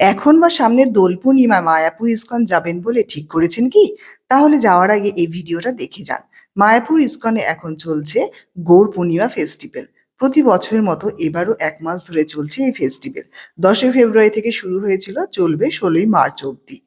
এখন বা সামনে দোল পূর্ণিমা মায়াপুর ইস্কন যাবেন বলে ঠিক করেছেন কি? তাহলে যাওয়ার আগে এই ভিডিওটা দেখে যান। মায়াপুর ইস্কনে এখন চলছে গৌর পূর্ণিমা ফেস্টিভ্যাল প্রতি বছরের মতো এবারও এক মাস ধরে চলছে এই ফেস্টিভ্যাল দশই ফেব্রুয়ারি থেকে শুরু হয়েছিল চলবে ষোলোই মার্চ অবধি।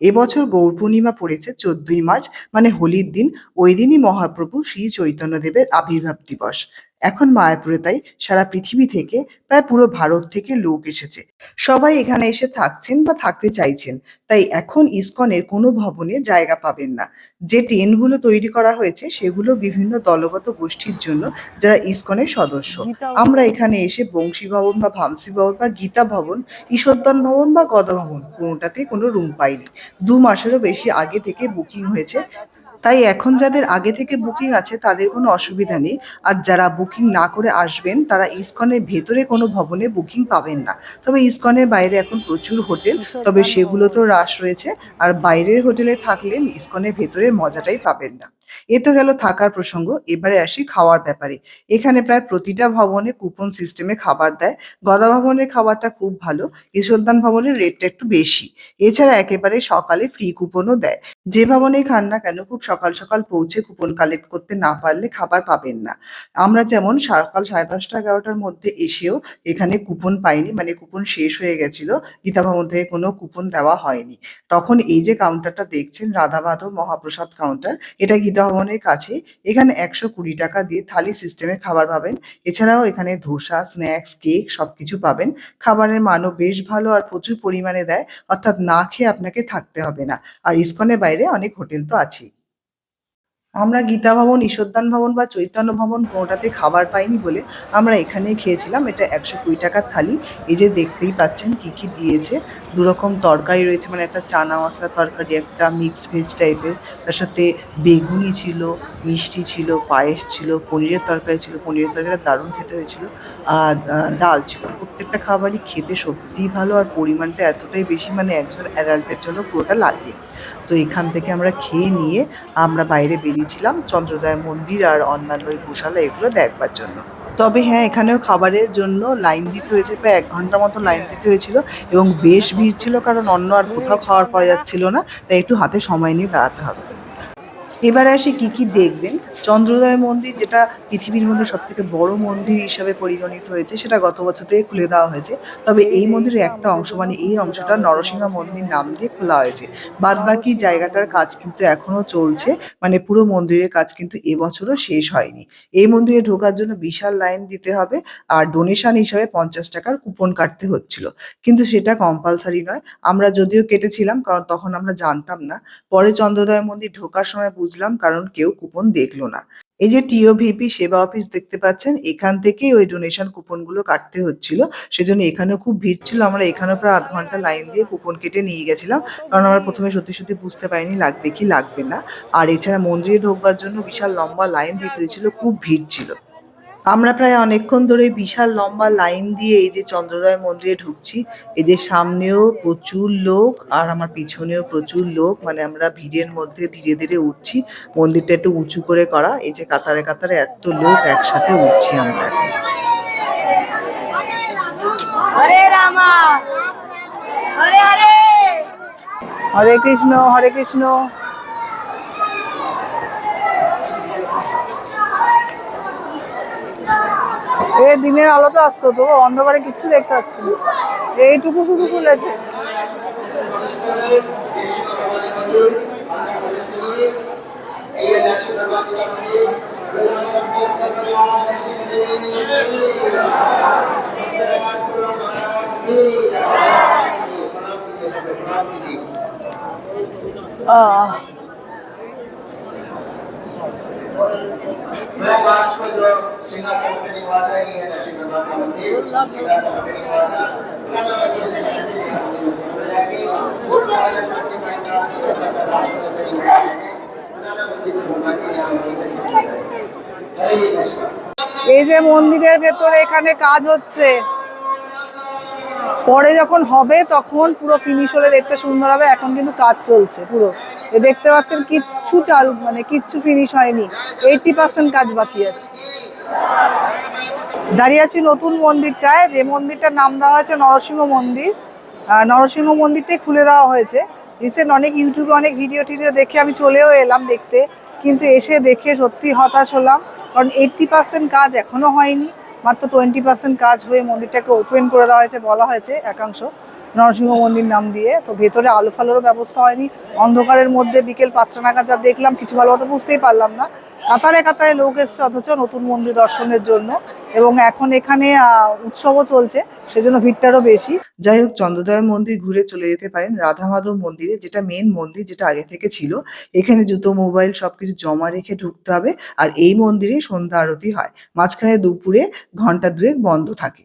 এবছর গৌর পূর্ণিমা পড়েছে চোদ্দই মার্চ মানে হোলির দিন। ওই দিনই মহাপ্রভু শ্রী চৈতন্যদেবের আবির্ভাব দিবস। এখন মায়াপুরে তাই সারা পৃথিবী থেকে প্রায় পুরো ভারত থেকে লোক এসেছে। সবাই এখানে এসে থাকছেন বা থাকতে চাইছেন তাই এখন ইসকনের কোনো ভবনে জায়গা পাবেন না। যে টেন্টগুলো তৈরি করা হয়েছে সেগুলো বিভিন্ন দলগত গোষ্ঠীর জন্য যারা ইসকনের সদস্য। আমরা এখানে এসে বংশী ভবন বা ভামসি ভবন বা গীতা ভবন ঈশ্বরদন ভবন বা গদা ভবন কোনোটাতে কোনো রুম পাইনি। দু মাসেরও বেশি আগে থেকে বুকিং হয়েছে। তাই এখন যাদের আগে থেকে বুকিং আছে তাদের কোনো অসুবিধা নেই। আর যারা বুকিং না করে আসবেন তারা ইসকনের ভেতরে কোনো ভবনে বুকিং পাবেন না। তবে ইসকনের বাইরে এখন প্রচুর হোটেল তবে সেগুলো তো হ্রাস রয়েছে। আর বাইরের হোটেলে থাকলে ইসকনের ভেতরের মজাটাই পাবেন না। এ তো গেল থাকার প্রসঙ্গ এবারে আসি খাওয়ার ব্যাপারে। এখানে প্রায় প্রতিটা ভবনে কুপন সিস্টেমে খাবার দেয়। গদা ভবনের খাবারটা খুব ভালো ঈশ্বরদান ভবনের রেটটা একটু বেশি। এছাড়া একেবারে সকালে ফ্রি কুপনও দেয়। যে ভবনেই খান না কেন, খুব সকাল সকাল পৌঁছে কুপন কালেক্ট করতে না পারলে খাবার পাবেন না। আমরা যেমন সকাল সাড়ে দশটা এগারোটার মধ্যে এসেও এখানে কুপন পাইনি মানে কুপন শেষ হয়ে গেছিল গীতা ভবন থেকে কোনো কুপন দেওয়া হয়নি। তখন এই যে কাউন্টারটা দেখছেন রাধা মাধব মহাপ্রসাদ কাউন্টার এটা গীতা ভবনের কাছে, এখানে একশো কুড়ি টাকা দিয়ে থালি সিস্টেমে খাবার পাবেন। এছাড়াও এখানে ধোসা স্ন্যাক্স কেক সবকিছু পাবেন। খাবারের মানও বেশ ভালো আর প্রচুর পরিমাণে দেয়, অর্থাৎ না খেয়ে আপনাকে থাকতে হবে না। আর ইসকনের বাইরে অনেক হোটেল তো আছেই। আমরা গীতা ভবন, ঈশ্বরদান ভবন বা চৈতন্য ভবন কোনোটাতে খাবার পাইনি বলে আমরা এখানেই খেয়েছিলাম। এটা একশো কুড়ি টাকার থালি। এই যে দেখতেই পাচ্ছেন কি কি দিয়েছে। দু রকম তরকারি রয়েছে মানে একটা চানা মশলা তরকারি, একটা মিক্সড ভেজ টাইপের তার সাথে বেগুনি ছিল, মিষ্টি ছিল, পায়েস ছিল, পনিরের তরকারি ছিল, পনিরের তরকারিটা দারুণ খেতে হয়েছিল। আর ডাল ছিল। প্রত্যেকটা খাবারই খেতে সত্যিই ভালো আর পরিমাণটা এতটাই বেশি মানে একজন অ্যাডাল্টের জন্য পুরোটা লাগে তো এখান থেকে আমরা খেয়ে নিয়ে আমরা বাইরে বেরিয়েছিলাম চন্দ্রোদয় মন্দির আর অন্যান্য ওই গোশালা, এগুলো দেখবার জন্য। তবে হ্যাঁ এখানেও খাবারের জন্য লাইন দিতে হয়েছে, প্রায় এক ঘণ্টা মতো লাইন দিতে হয়েছিল এবং বেশ ভিড় ছিল কারণ অন্য আর কোথাও খাওয়ার পাওয়া যাচ্ছিল না, তাই একটু হাতে সময় নিয়ে দাঁড়াতে হবে। এবারে আসি কি কি দেখবেন? চন্দ্রোদয় মন্দির, যেটা পৃথিবীর মধ্যে সব থেকে বড় মন্দির হিসাবে পরিগণিত হয়েছে, সেটা গত বছর থেকে খুলে দেওয়া হয়েছে। তবে এই মন্দিরের একটা অংশ মানে এই অংশটা নরসিংহ মন্দির নাম দিয়ে খোলা হয়েছে। বাদ বাকি জায়গাটার কাজ কিন্তু এখনও চলছে মানে পুরো মন্দিরের কাজ কিন্তু এবছরও শেষ হয়নি। এই মন্দিরে ঢোকার জন্য বিশাল লাইন দিতে হবে, আর ডোনেশন হিসাবে পঞ্চাশ টাকার কুপন কাটতে হচ্ছিল। কিন্তু সেটা কম্পালসারি নয়। আমরা যদিও কেটেছিলাম, কারণ তখন আমরা জানতাম না। পরে চন্দ্রোদয় মন্দির ঢোকার সময় বুঝলাম কারণ কেউ কুপন দেখল না। এই যে টিওভিপি সেবা অফিস দেখতে পাচ্ছেন, এখান থেকেই ওই ডোনেশন কুপনগুলো কাটতে হচ্ছিল। সেজন্য এখানেও খুব ভিড় ছিল। আমরা এখানেও প্রায় আধ ঘণ্টা লাইন দিয়ে কুপন কেটে নিয়ে গেছিলাম। কারণ আমরা প্রথমে সত্যি সত্যি বুঝতে পারিনি লাগবে কি লাগবে না। আর এছাড়া মন্দিরে ঢোকবার জন্য বিশাল লম্বা লাইন দিতে হয়েছিল। খুব ভিড় ছিল। আমরা প্রায় অনেকক্ষণ ধরে বিশাল লম্বা লাইন দিয়ে এই যে চন্দ্রোদয় মন্দিরে ঢুকছি। এদের সামনেও প্রচুর লোক আর আমার পিছনেও প্রচুর লোক। মানে আমরা ভিড়ের মধ্যে ধীরে ধীরে উঠছি। মন্দিরটা একটু উঁচু করে করা। এই যে কাতারে কাতারে এত লোক একসাথে উঠছি আমরা। হরে রামা! হরে হরে! হরে কৃষ্ণ হরে কৃষ্ণ! এ দিনের আলোতে আসতো তো অন্ধকারে কিচ্ছু দেখতে পাচ্ছি এইটুকু শুধু খুলেছে। আহ। सिंहासन पे निवासा ही है नरसिंह भगवान का मंदिर सिंहासन पे निवासा पुराना मंदिर से नरसिंह जी का मंदिर से हो जाएगी पुराना मंदिर में का से पता राष्ट्र पे निवासा है पुराना मंदिर से भगवान जी यहाँ मंदिर से हो जाएगी हरे कृष्ण এই যে মন্দিরের ভেতরে এখানে কাজ হচ্ছে পরে যখন হবে তখন পুরো ফিনিশ হলে দেখতে সুন্দর হবে এখন কিন্তু কাজ চলছে পুরো এ দেখতে পাচ্ছেন কিচ্ছু চালু মানে কিচ্ছু ফিনিশ হয়নি এইটটি পার্সেন্ট কাজ বাকি আছে দাঁড়িয়ে আছি নতুন মন্দিরটায়, যে মন্দিরটার নাম দেওয়া হয়েছে নরসিংহ মন্দির। নরসিংহ মন্দিরটাই খুলে দেওয়া হয়েছে। রিসেন্ট অনেক ইউটিউবে অনেক ভিডিও টিডিও দেখে আমি চলেও এলাম দেখতে, কিন্তু এসে দেখে সত্যি হতাশ হলাম। কারণ এইট্টি পার্সেন্ট কাজ এখনও হয়নি, মাত্র টোয়েন্টি পার্সেন্ট কাজ হয়ে মন্দিরটাকে ওপেন করে দেওয়া হয়েছে বলা হয়েছে একাংশ নরসিংহ মন্দির নাম দিয়ে। তো ভেতরে আলো ফালোরও ব্যবস্থা হয়নি, অন্ধকারের মধ্যে বিকেল পাঁচটা নাগাদ যা দেখলাম, কিছু ভালো মতো বুঝতেই পারলাম না। কাতারে কাতারে লোক এসছে অথচ নতুন মন্দির দর্শনের জন্য এবং এখন এখানে উৎসবও চলছে, সেজন্য ভিড়টারও বেশি। যাই হোক, চন্দ্রদয় মন্দির ঘুরে চলে যেতে পারেন রাধা মাধব মন্দিরে, যেটা মেন মন্দির যেটা আগে থেকে ছিল। এখানে জুতো, মোবাইল সবকিছু জমা রেখে ঢুকতে হবে আর এই মন্দিরে সন্ধ্যা আরতি হয়। মাঝখানে দুপুরে ঘণ্টা দুয়েক বন্ধ থাকে।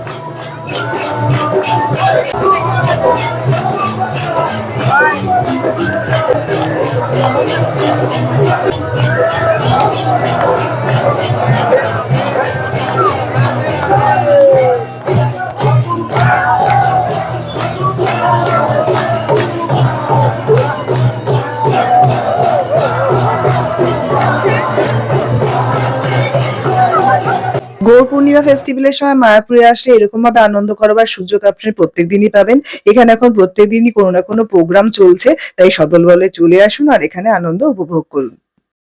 Thank you. গৌর পূর্ণিমা ফেস্টিভ্যালের সময় মায়াপুরে আসলে এরকম ভাবে আনন্দ করবার সুযোগ আপনি প্রত্যেক দিনই পাবেন। এখানে এখন প্রত্যেক দিনই কোনো না কোনো প্রোগ্রাম চলছে, তাই সদল বলে চলে আসুন আর এখানে আনন্দ উপভোগ করুন।